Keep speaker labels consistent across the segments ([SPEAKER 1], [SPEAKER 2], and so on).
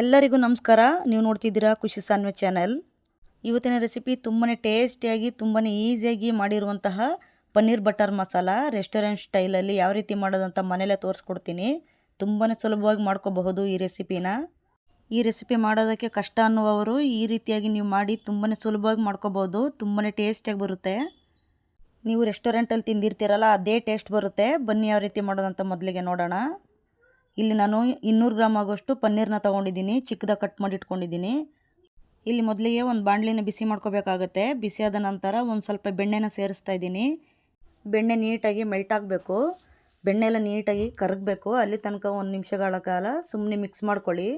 [SPEAKER 1] ಎಲ್ಲರಿಗೂ ನಮಸ್ಕಾರ. ನೀವು ನೋಡ್ತಿದ್ದೀರಾ ಖುಷಿ ಸಾನ್ವೆ ಚಾನೆಲ್. ಇವತ್ತಿನ ರೆಸಿಪಿ ತುಂಬಾ ಟೇಸ್ಟಿಯಾಗಿ ತುಂಬಾ ಈಸಿಯಾಗಿ ಮಾಡಿರುವಂತಹ ಪನ್ನೀರ್ ಬಟರ್ ಮಸಾಲ. ರೆಸ್ಟೋರೆಂಟ್ ಸ್ಟೈಲಲ್ಲಿ ಯಾವ ರೀತಿ ಮಾಡೋದಂತ ಮನೇಲೇ ತೋರಿಸ್ಕೊಡ್ತೀನಿ. ತುಂಬಾ ಸುಲಭವಾಗಿ ಮಾಡ್ಕೋಬಹುದು ಈ ರೆಸಿಪಿನ. ಈ ರೆಸಿಪಿ ಮಾಡೋದಕ್ಕೆ ಕಷ್ಟ ಅನ್ನುವವರು ಈ ರೀತಿಯಾಗಿ ನೀವು ಮಾಡಿ ತುಂಬಾ ಸುಲಭವಾಗಿ ಮಾಡ್ಕೋಬೋದು ತುಂಬಾ ಟೇಸ್ಟಿಯಾಗಿ ಬರುತ್ತೆ. ನೀವು ರೆಸ್ಟೋರೆಂಟಲ್ಲಿ ತಿಂದಿರ್ತೀರಲ್ಲ, ಅದೇ ಟೇಸ್ಟ್ ಬರುತ್ತೆ. ಬನ್ನಿ ಯಾವ ರೀತಿ ಮಾಡೋದಂತ ಮೊದಲಿಗೆ ನೋಡೋಣ. ಇಲ್ಲಿ ನಾನು ಇನ್ನೂರು ಗ್ರಾಮ್ ಆಗೋಷ್ಟು ಪನ್ನೀರ್ನ ತೊಗೊಂಡಿದ್ದೀನಿ ಚಿಕ್ಕದಾಗಿ ಕಟ್ ಮಾಡಿ ಇಟ್ಕೊಂಡಿದ್ದೀನಿ ಇಲ್ಲಿ ಮೊದಲಿಗೆ ಒಂದು ಬಾಣಲಿನ ಬಿಸಿ ಮಾಡ್ಕೋಬೇಕಾಗತ್ತೆ. ಬಿಸಿ ನಂತರ ಒಂದು ಸ್ವಲ್ಪ ಬೆಣ್ಣೆನ ಸೇರಿಸ್ತಾ ಇದ್ದೀನಿ. ಬೆಣ್ಣೆ ನೀಟಾಗಿ ಮೆಲ್ಟ್ ಆಗಬೇಕು. ಬೆಣ್ಣೆ ಎಲ್ಲ ನೀಟಾಗಿ ಕರಗಬೇಕು. ಅಲ್ಲಿ ತನಕ ಒಂದು ನಿಮಿಷಗಳ ಕಾಲ ಸುಮ್ಮನೆ ಮಿಕ್ಸ್ ಮಾಡ್ಕೊಳ್ಳಿ.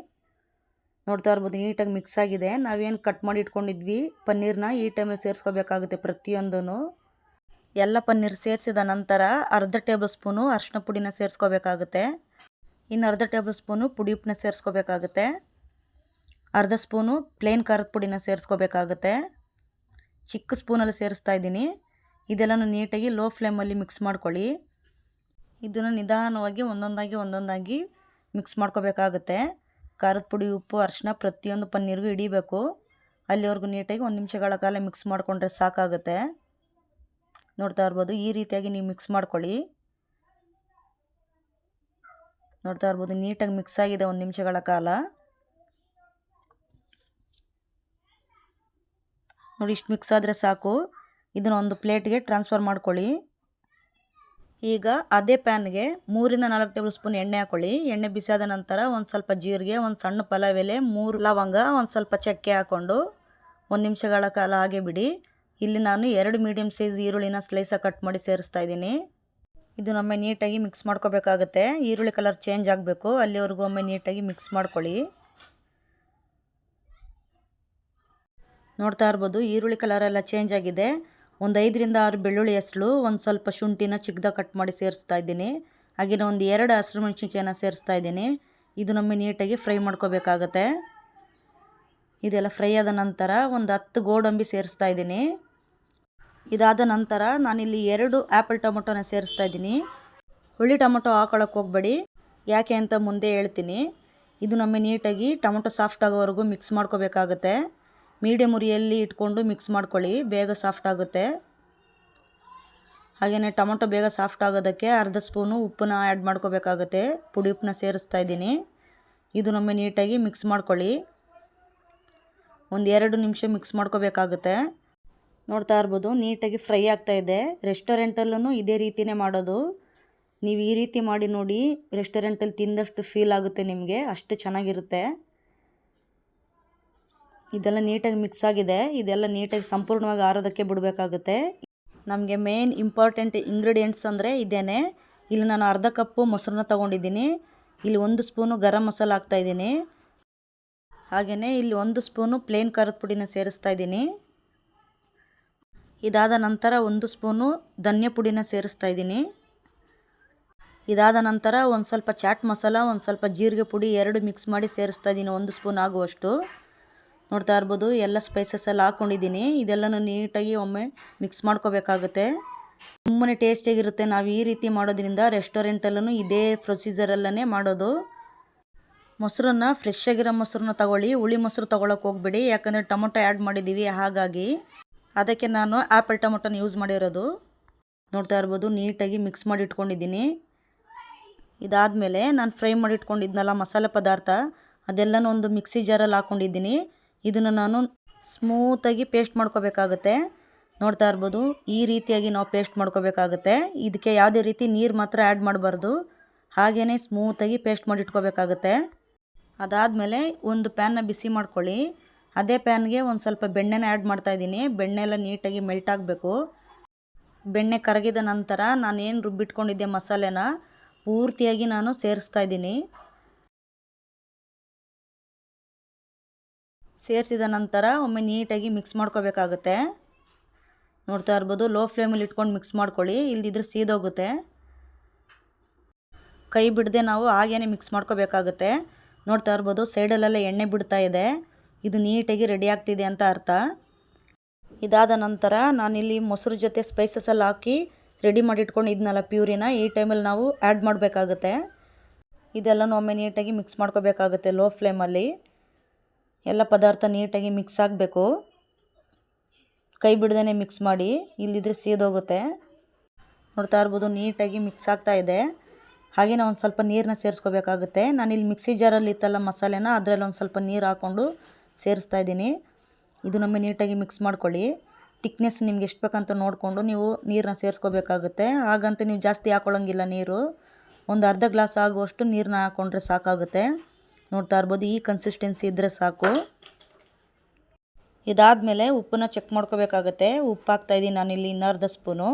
[SPEAKER 1] ನೋಡ್ತಾ ಇರ್ಬೋದು, ನೀಟಾಗಿ ಮಿಕ್ಸ್ ಆಗಿದೆ. ನಾವೇನು ಕಟ್ ಮಾಡಿ ಇಟ್ಕೊಂಡಿದ್ವಿ ಪನ್ನೀರ್ನ ಈ ಟೈಮಲ್ಲಿ ಸೇರಿಸ್ಕೋಬೇಕಾಗುತ್ತೆ ಪ್ರತಿಯೊಂದೂ ಎಲ್ಲ ಪನ್ನೀರ್ ಸೇರಿಸಿದ ನಂತರ ಅರ್ಧ ಟೇಬಲ್ ಸ್ಪೂನು ಅರಿಶಿನ ಪುಡಿನ ಸೇರಿಸ್ಕೋಬೇಕಾಗುತ್ತೆ. ಇನ್ನು ಅರ್ಧ ಟೇಬಲ್ ಸ್ಪೂನು ಪುಡಿ ಉಪ್ಪನ್ನ ಸೇರಿಸ್ಕೋಬೇಕಾಗುತ್ತೆ. ಅರ್ಧ ಸ್ಪೂನು ಪ್ಲೇನ್ ಖಾರದ ಪುಡಿನ ಸೇರಿಸ್ಕೋಬೇಕಾಗುತ್ತೆ. ಚಿಕ್ಕ ಸ್ಪೂನಲ್ಲಿ ಸೇರಿಸ್ತಾ ಇದ್ದೀನಿ. ಇದೆಲ್ಲನೂ ನೀಟಾಗಿ ಲೋ ಫ್ಲೇಮಲ್ಲಿ ಮಿಕ್ಸ್ ಮಾಡ್ಕೊಳ್ಳಿ. ಇದನ್ನು ನಿಧಾನವಾಗಿ ಒಂದೊಂದಾಗಿ ಒಂದೊಂದಾಗಿ ಮಿಕ್ಸ್ ಮಾಡ್ಕೋಬೇಕಾಗುತ್ತೆ. ಖಾರದ ಪುಡಿ, ಉಪ್ಪು ಅರಿಶಿನ ಪ್ರತಿಯೊಂದು ಪನ್ನೀರಿಗೂ ಹಿಡಿಬೇಕು. ಅಲ್ಲಿವರೆಗೂ ನೀಟಾಗಿ ಒಂದು ನಿಮಿಷಗಳ ಕಾಲ ಮಿಕ್ಸ್ ಮಾಡಿಕೊಂಡ್ರೆ ಸಾಕಾಗುತ್ತೆ. ನೋಡ್ತಾ ಇರ್ಬೋದು, ಈ ರೀತಿಯಾಗಿ ನೀವು ಮಿಕ್ಸ್ ಮಾಡ್ಕೊಳ್ಳಿ. ನೋಡ್ತಾ ಇರ್ಬೋದು, ನೀಟಾಗಿ ಮಿಕ್ಸ್ ಆಗಿದೆ ಒಂದು ನಿಮಿಷಗಳ ಕಾಲ. ನೋಡಿ, ಇಷ್ಟು ಮಿಕ್ಸ್ ಆದರೆ ಸಾಕು. ಇದನ್ನು ಒಂದು ಪ್ಲೇಟ್ಗೆ ಟ್ರಾನ್ಸ್ಫರ್ ಮಾಡ್ಕೊಳ್ಳಿ. ಈಗ ಅದೇ ಪ್ಯಾನ್ಗೆ ಮೂರಿಂದ ನಾಲ್ಕು ಟೇಬಲ್ ಸ್ಪೂನ್ ಎಣ್ಣೆ ಹಾಕೊಳ್ಳಿ. ಎಣ್ಣೆ ಬಿಸಿಯಾದ ನಂತರ ಒಂದು ಸ್ವಲ್ಪ ಜೀರಿಗೆ, ಒಂದು ಸಣ್ಣ ಪಲಾವ್ ಎಲೆ, ಮೂರು ಲವಂಗ, ಒಂದು ಸ್ವಲ್ಪ ಚಕ್ಕೆ ಹಾಕ್ಕೊಂಡು ಒಂದು ನಿಮಿಷಗಳ ಕಾಲ ಹಾಗೆ ಬಿಡಿ. ಇಲ್ಲಿ ನಾನು ಎರಡು ಮೀಡಿಯಮ್ ಸೈಜ್ ಈರುಳ್ಳಿನ ಸ್ಲೈಸಾಗಿ ಕಟ್ ಮಾಡಿ ಸೇರಿಸ್ತಾ ಇದ್ದೀನಿ. ಇದು ನಮ್ಮ ನೀಟಾಗಿ ಮಿಕ್ಸ್ ಮಾಡ್ಕೋಬೇಕಾಗತ್ತೆ. ಈರುಳ್ಳಿ ಕಲರ್ ಚೇಂಜ್ ಆಗಬೇಕು. ಅಲ್ಲಿವರೆಗೂ ಒಮ್ಮೆ ನೀಟಾಗಿ ಮಿಕ್ಸ್ ಮಾಡ್ಕೊಳ್ಳಿ. ನೋಡ್ತಾ ಇರ್ಬೋದು, ಈರುಳ್ಳಿ ಕಲರ್ ಎಲ್ಲ ಚೇಂಜ್ ಆಗಿದೆ. ಒಂದು ಐದರಿಂದ ಆರು ಬೆಳ್ಳುಳ್ಳಿ ಹೆಸಳು, ಒಂದು ಸ್ವಲ್ಪ ಶುಂಠಿನ ಚಿಕ್ಕದ ಕಟ್ ಮಾಡಿ ಸೇರಿಸ್ತಾ ಇದ್ದೀನಿ. ಹಾಗೆಯೇ ಒಂದು ಎರಡು ಹಸಿರು ಮೆಣಸಿನ್ಕಾಯಿನ ಸೇರಿಸ್ತಾ ಇದ್ದೀನಿ. ಇದು ನಮ್ಮ ನೀಟಾಗಿ ಫ್ರೈ ಮಾಡ್ಕೋಬೇಕಾಗತ್ತೆ. ಇದೆಲ್ಲ ಫ್ರೈ ಆದ ನಂತರ ಒಂದು ಹತ್ತು ಗೋಡಂಬಿ ಸೇರಿಸ್ತಾ ಇದ್ದೀನಿ. ಇದಾದ ನಂತರ ನಾನಿಲ್ಲಿ ಎರಡು ಆ್ಯಪಲ್ ಟೊಮೊಟೊನ ಸೇರಿಸ್ತಾ ಇದ್ದೀನಿ. ಹುಳಿ ಟೊಮೊಟೊ ಹಾಕೊಳಕ್ಕೆ ಹೋಗಬೇಡಿ. ಯಾಕೆ ಅಂತ ಮುಂದೆ ಹೇಳ್ತೀನಿ. ಇದು ನಮಗೆ ನೀಟಾಗಿ ಟೊಮೊಟೊ ಸಾಫ್ಟ್ ಆಗೋವರೆಗೂ ಮಿಕ್ಸ್ ಮಾಡ್ಕೋಬೇಕಾಗತ್ತೆ. ಮೀಡಿಯಮ್ ಉರಿಯಲ್ಲಿ ಇಟ್ಕೊಂಡು ಮಿಕ್ಸ್ ಮಾಡ್ಕೊಳ್ಳಿ, ಬೇಗ ಸಾಫ್ಟ್ ಆಗುತ್ತೆ. ಹಾಗೆಯೇ ಟೊಮೊಟೊ ಬೇಗ ಸಾಫ್ಟ್ ಆಗೋದಕ್ಕೆ ಅರ್ಧ ಸ್ಪೂನು ಉಪ್ಪನ್ನ ಆ್ಯಡ್ ಮಾಡ್ಕೋಬೇಕಾಗತ್ತೆ. ಪುಡಿ ಉಪ್ಪನ್ನ ಸೇರಿಸ್ತಾ ಇದ್ದೀನಿ. ಇದು ನಮ್ಮ ನೀಟಾಗಿ ಮಿಕ್ಸ್ ಮಾಡ್ಕೊಳ್ಳಿ. ಒಂದು ಎರಡು ನಿಮಿಷ ಮಿಕ್ಸ್ ಮಾಡ್ಕೋಬೇಕಾಗುತ್ತೆ. ನೋಡ್ತಾ ಇರ್ಬೋದು, ನೀಟಾಗಿ ಫ್ರೈ ಆಗ್ತಾ ಇದೆ. ರೆಸ್ಟೋರೆಂಟಲ್ಲೂ ಇದೇ ರೀತಿಯೇ ಮಾಡೋದು. ನೀವು ಈ ರೀತಿ ಮಾಡಿ ನೋಡಿ, ರೆಸ್ಟೋರೆಂಟಲ್ಲಿ ತಿಂದಷ್ಟು ಫೀಲ್ ಆಗುತ್ತೆ ನಿಮಗೆ, ಅಷ್ಟು ಚೆನ್ನಾಗಿರುತ್ತೆ. ಇದೆಲ್ಲ ನೀಟಾಗಿ ಮಿಕ್ಸ್ ಆಗಿದೆ. ಇದೆಲ್ಲ ನೀಟಾಗಿ ಸಂಪೂರ್ಣವಾಗಿ ಆರೋದಕ್ಕೆ ಬಿಡಬೇಕಾಗುತ್ತೆ. ನಮಗೆ ಮೇನ್ ಇಂಪಾರ್ಟೆಂಟ್ ಇಂಗ್ರೀಡಿಯೆಂಟ್ಸ್ ಅಂದರೆ ಇದೇನೆ. ಇಲ್ಲಿ ನಾನು ಅರ್ಧ ಕಪ್ಪು ಮೊಸರನ್ನ ತೊಗೊಂಡಿದ್ದೀನಿ. ಇಲ್ಲಿ ಒಂದು ಸ್ಪೂನು ಗರಂ ಮಸಾಲ ಹಾಕ್ತಾಯಿದ್ದೀನಿ ಹಾಗೆಯೇ ಇಲ್ಲಿ ಒಂದು ಸ್ಪೂನು ಪ್ಲೇನ್ ಖಾರದ ಪುಡಿನ ಸೇರಿಸ್ತಾ ಇದ್ದೀನಿ. ಇದಾದ ನಂತರ ಒಂದು ಸ್ಪೂನು ಧನ್ಯ ಪುಡಿನ ಸೇರಿಸ್ತಾ ಇದ್ದೀನಿ. ಇದಾದ ನಂತರ ಒಂದು ಸ್ವಲ್ಪ ಚಾಟ್ ಮಸಾಲ, ಒಂದು ಸ್ವಲ್ಪ ಜೀರಿಗೆ ಪುಡಿ ಎರಡು ಮಿಕ್ಸ್ ಮಾಡಿ ಸೇರಿಸ್ತಾ ಇದ್ದೀನಿ, ಒಂದು ಸ್ಪೂನ್ ಆಗುವಷ್ಟು. ನೋಡ್ತಾ ಇರ್ಬೋದು, ಎಲ್ಲ ಸ್ಪೈಸಸ್ ಎಲ್ಲ ಹಾಕ್ಕೊಂಡಿದ್ದೀನಿ ಇದೆಲ್ಲನೂ ನೀಟಾಗಿ ಒಮ್ಮೆ ಮಿಕ್ಸ್ ಮಾಡ್ಕೋಬೇಕಾಗುತ್ತೆ. ತುಂಬಾ ಟೇಸ್ಟಿಯಾಗಿರುತ್ತೆ ನಾವು ಈ ರೀತಿ ಮಾಡೋದ್ರಿಂದ ರೆಸ್ಟೋರೆಂಟಲ್ಲೂ ಇದೇ ಪ್ರೊಸೀಜರಲ್ಲೇ ಮಾಡೋದು. ಮೊಸರನ್ನ ಫ್ರೆಶ್ ಆಗಿರೋ ಮೊಸರನ್ನ ತಗೊಳ್ಳಿ. ಹುಳಿ ಮೊಸರು ತೊಗೊಳಕ್ಕೆ ಹೋಗ್ಬೇಡಿ. ಯಾಕಂದರೆ ಟೊಮೊಟೊ ಆ್ಯಡ್ ಮಾಡಿದ್ದೀವಿ ಹಾಗಾಗಿ. ಅದಕ್ಕೆ ನಾನು ಆ್ಯಪಲ್ ಟೊಮೊಟೊನ ಯೂಸ್ ಮಾಡಿರೋದು. ನೋಡ್ತಾ ಇರ್ಬೋದು, ನೀಟಾಗಿ ಮಿಕ್ಸ್ ಮಾಡಿ ಇಟ್ಕೊಂಡಿದ್ದೀನಿ. ಇದಾದಮೇಲೆ ನಾನು ಫ್ರೈ ಮಾಡಿ ಇಟ್ಕೊಂಡಿದ್ನಲ್ಲ ಮಸಾಲೆ ಪದಾರ್ಥ, ಅದೆಲ್ಲನೂ ಒಂದು ಮಿಕ್ಸಿ ಜಾರಲ್ಲಿ ಹಾಕ್ಕೊಂಡಿದ್ದೀನಿ ಇದನ್ನು ನಾನು ಸ್ಮೂತಾಗಿ ಪೇಸ್ಟ್ ಮಾಡ್ಕೋಬೇಕಾಗತ್ತೆ. ನೋಡ್ತಾ ಇರ್ಬೋದು, ಈ ರೀತಿಯಾಗಿ ನಾವು ಪೇಸ್ಟ್ ಮಾಡ್ಕೋಬೇಕಾಗುತ್ತೆ. ಇದಕ್ಕೆ ಯಾವುದೇ ರೀತಿ ನೀರು ಮಾತ್ರ ಆ್ಯಡ್ ಮಾಡಬಾರ್ದು. ಹಾಗೆಯೇ ಸ್ಮೂತಾಗಿ ಪೇಸ್ಟ್ ಮಾಡಿ ಇಟ್ಕೋಬೇಕಾಗುತ್ತೆ. ಅದಾದಮೇಲೆ ಒಂದು ಪ್ಯಾನ್ನ ಬಿಸಿ ಮಾಡ್ಕೊಳ್ಳಿ. ಅದೇ ಪ್ಯಾನ್ಗೆ ಒಂದು ಸ್ವಲ್ಪ ಬೆಣ್ಣೆನ ಆ್ಯಡ್ ಮಾಡ್ತಾಯಿದ್ದೀನಿ ಬೆಣ್ಣೆ ಎಲ್ಲ ನೀಟಾಗಿ ಮೆಲ್ಟ್ ಆಗಬೇಕು. ಬೆಣ್ಣೆ ಕರಗಿದ ನಂತರ ನಾನು ಏನು ರುಬ್ಬಿಟ್ಕೊಂಡಿದ್ದೆ ಮಸಾಲೆನ ಪೂರ್ತಿಯಾಗಿ ನಾನು ಸೇರಿಸ್ತಾ ಇದ್ದೀನಿ. ಸೇರಿಸಿದ ನಂತರ ಒಮ್ಮೆ ನೀಟಾಗಿ ಮಿಕ್ಸ್ ಮಾಡ್ಕೋಬೇಕಾಗುತ್ತೆ. ನೋಡ್ತಾ ಇರ್ಬೋದು ಲೋ ಫ್ಲೇಮಲ್ಲಿ ಇಟ್ಕೊಂಡು ಮಿಕ್ಸ್ ಮಾಡ್ಕೊಳ್ಳಿ. ಇಲ್ದಿದ್ರೆ ಸೀದೋಗುತ್ತೆ. ಕೈ ಬಿಡದೆ ನಾವು ಹಾಗೇ ಮಿಕ್ಸ್ ಮಾಡ್ಕೋಬೇಕಾಗುತ್ತೆ. ನೋಡ್ತಾ ಇರ್ಬೋದು ಸೈಡಲ್ಲೆಲ್ಲ ಎಣ್ಣೆ ಬಿಡ್ತಾ ಇದೆ. ಇದು ನೀಟಾಗಿ ರೆಡಿ ಆಗ್ತಿದೆ ಅಂತ ಅರ್ಥ. ಇದಾದ ನಂತರ ನಾನಿಲ್ಲಿ ಮೊಸರು ಜೊತೆ ಸ್ಪೈಸಸ್ ಎಲ್ಲ ಹಾಕಿ ರೆಡಿ ಮಾಡಿ ಇದನ್ನೆಲ್ಲ ಪ್ಯೂರಿನ ಈ ಟೈಮಲ್ಲಿ ನಾವು ಆ್ಯಡ್ ಮಾಡಬೇಕಾಗುತ್ತೆ. ಇದೆಲ್ಲನೂ ಒಮ್ಮೆ ನೀಟಾಗಿ ಮಿಕ್ಸ್ ಮಾಡ್ಕೋಬೇಕಾಗುತ್ತೆ ಲೋ ಫ್ಲೇಮಲ್ಲಿ ಎಲ್ಲ ಪದಾರ್ಥ ನೀಟಾಗಿ ಮಿಕ್ಸ್ ಆಗಬೇಕು. ಕೈ ಬಿಡ್ದೇ ಮಿಕ್ಸ್ ಮಾಡಿ, ಇಲ್ಲಿದ್ರೆ ಸೀದೋಗುತ್ತೆ. ನೋಡ್ತಾ ಇರ್ಬೋದು ನೀಟಾಗಿ ಮಿಕ್ಸ್ ಆಗ್ತಾ ಇದೆ. ಹಾಗೆ ನಾವು ಒಂದು ಸ್ವಲ್ಪ ನೀರನ್ನ ಸೇರಿಸ್ಕೋಬೇಕಾಗುತ್ತೆ. ನಾನಿಲ್ಲಿ ಮಿಕ್ಸಿ ಜಾರಲ್ಲಿ ಇತ್ತಲ್ಲ ಮಸಾಲೆನ ಅದರಲ್ಲಿ ಒಂದು ಸ್ವಲ್ಪ ನೀರು ಹಾಕ್ಕೊಂಡು ಸೇರಿಸ್ತಾ ಇದ್ದೀನಿ. ಇದು ನಮ್ಮ ನೀಟಾಗಿ ಮಿಕ್ಸ್ ಮಾಡ್ಕೊಳ್ಳಿ. ತಿಕ್ನೆಸ್ ನಿಮ್ಗೆ ಎಷ್ಟು ಬೇಕಂತ ನೋಡಿಕೊಂಡು ನೀವು ನೀರನ್ನ ಸೇರಿಸ್ಕೋಬೇಕಾಗುತ್ತೆ. ಹಾಗಂತ ನೀವು ಜಾಸ್ತಿ ಹಾಕೊಳ್ಳೋಂಗಿಲ್ಲ ನೀರು. ಒಂದು ಅರ್ಧ ಗ್ಲಾಸ್ ಆಗುವಷ್ಟು ನೀರನ್ನ ಹಾಕ್ಕೊಂಡ್ರೆ ಸಾಕಾಗುತ್ತೆ. ನೋಡ್ತಾ ಇರ್ಬೋದು, ಈ ಕನ್ಸಿಸ್ಟೆನ್ಸಿ ಇದ್ದರೆ ಸಾಕು. ಇದಾದಮೇಲೆ ಉಪ್ಪನ್ನ ಚೆಕ್ ಮಾಡ್ಕೋಬೇಕಾಗತ್ತೆ. ಉಪ್ಪು ಹಾಕ್ತಾಯಿದ್ದೀನಿ ನಾನಿಲ್ಲಿ ಇನ್ನರ್ಧ ಸ್ಪೂನು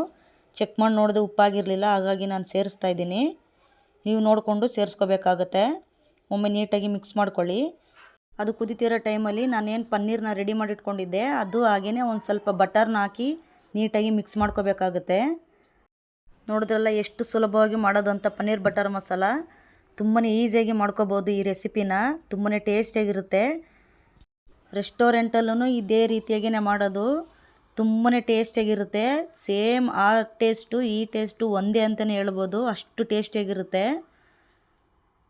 [SPEAKER 1] ಚೆಕ್ ಮಾಡಿ ನೋಡಿದೆ ಉಪ್ಪಾಗಿರಲಿಲ್ಲ, ಹಾಗಾಗಿ ನಾನು ಸೇರಿಸ್ತಾ ಇದ್ದೀನಿ. ನೀವು ನೋಡಿಕೊಂಡು ಸೇರಿಸ್ಕೋಬೇಕಾಗತ್ತೆ. ಒಮ್ಮೆ ನೀಟಾಗಿ ಮಿಕ್ಸ್ ಮಾಡ್ಕೊಳ್ಳಿ. ಅದು ಕುದಿತಿರೋ ಟೈಮಲ್ಲಿ ನಾನೇನು ಪನ್ನೀರನ್ನ ರೆಡಿ ಮಾಡಿ ಇಟ್ಕೊಂಡಿದ್ದೆ ಅದು ಹಾಗೇ ಒಂದು ಸ್ವಲ್ಪ ಬಟರ್ನ ಹಾಕಿ ನೀಟಾಗಿ ಮಿಕ್ಸ್ ಮಾಡ್ಕೋಬೇಕಾಗುತ್ತೆ. ನೋಡಿದ್ರಲ್ಲ ಎಷ್ಟು ಸುಲಭವಾಗಿ ಮಾಡೋದು ಅಂತ ಪನ್ನೀರ್ ಬಟರ್ ಮಸಾಲ. ತುಂಬಾ ಈಸಿಯಾಗಿ ಮಾಡ್ಕೋಬೋದು ಈ ರೆಸಿಪಿನ ತುಂಬಾ ಟೇಸ್ಟಿಯಾಗಿರುತ್ತೆ. ರೆಸ್ಟೋರೆಂಟಲ್ಲೂ ಇದೇ ರೀತಿಯಾಗಿನೇ ಮಾಡೋದು. ತುಂಬಾ ಟೇಸ್ಟಿಯಾಗಿರುತ್ತೆ. ಸೇಮ್ ಆ ಟೇಸ್ಟು ಈ ಟೇಸ್ಟು ಒಂದೇ ಅಂತಲೇ ಹೇಳ್ಬೋದು. ಅಷ್ಟು ಟೇಸ್ಟಿಯಾಗಿರುತ್ತೆ.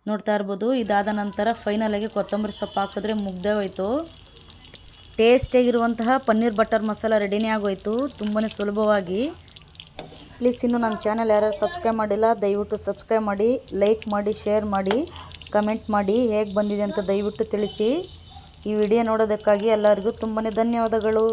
[SPEAKER 1] ನೋಡ್ತಾ ಇರ್ಬೋದು. ಇದಾದ ನಂತರ ಫೈನಲಾಗಿ ಕೊತ್ತಂಬರಿ ಸೊಪ್ಪು ಹಾಕಿದ್ರೆ ಮುಗ್ದೇ ಹೋಯ್ತು. ಟೇಸ್ಟಿಯಾಗಿರುವಂತಹ ಪನ್ನೀರ್ ಬಟರ್ ಮಸಾಲ ರೆಡಿನೇ ಆಗೋಯ್ತು. ತುಂಬಾ ಸುಲಭವಾಗಿ. ಪ್ಲೀಸ್ ಇನ್ನೂ ನನ್ನ ಚಾನಲ್ ಯಾರು ಸಬ್ಸ್ಕ್ರೈಬ್ ಮಾಡಿಲ್ಲ, ದಯವಿಟ್ಟು ಸಬ್ಸ್ಕ್ರೈಬ್ ಮಾಡಿ ಲೈಕ್ ಮಾಡಿ ಶೇರ್ ಮಾಡಿ ಕಮೆಂಟ್ ಮಾಡಿ. ಹೇಗೆ ಬಂದಿದೆ ಅಂತ ದಯವಿಟ್ಟು ತಿಳಿಸಿ. ಈ ವಿಡಿಯೋ ನೋಡೋದಕ್ಕಾಗಿ ಎಲ್ಲರಿಗೂ ತುಂಬಾ ಧನ್ಯವಾದಗಳು.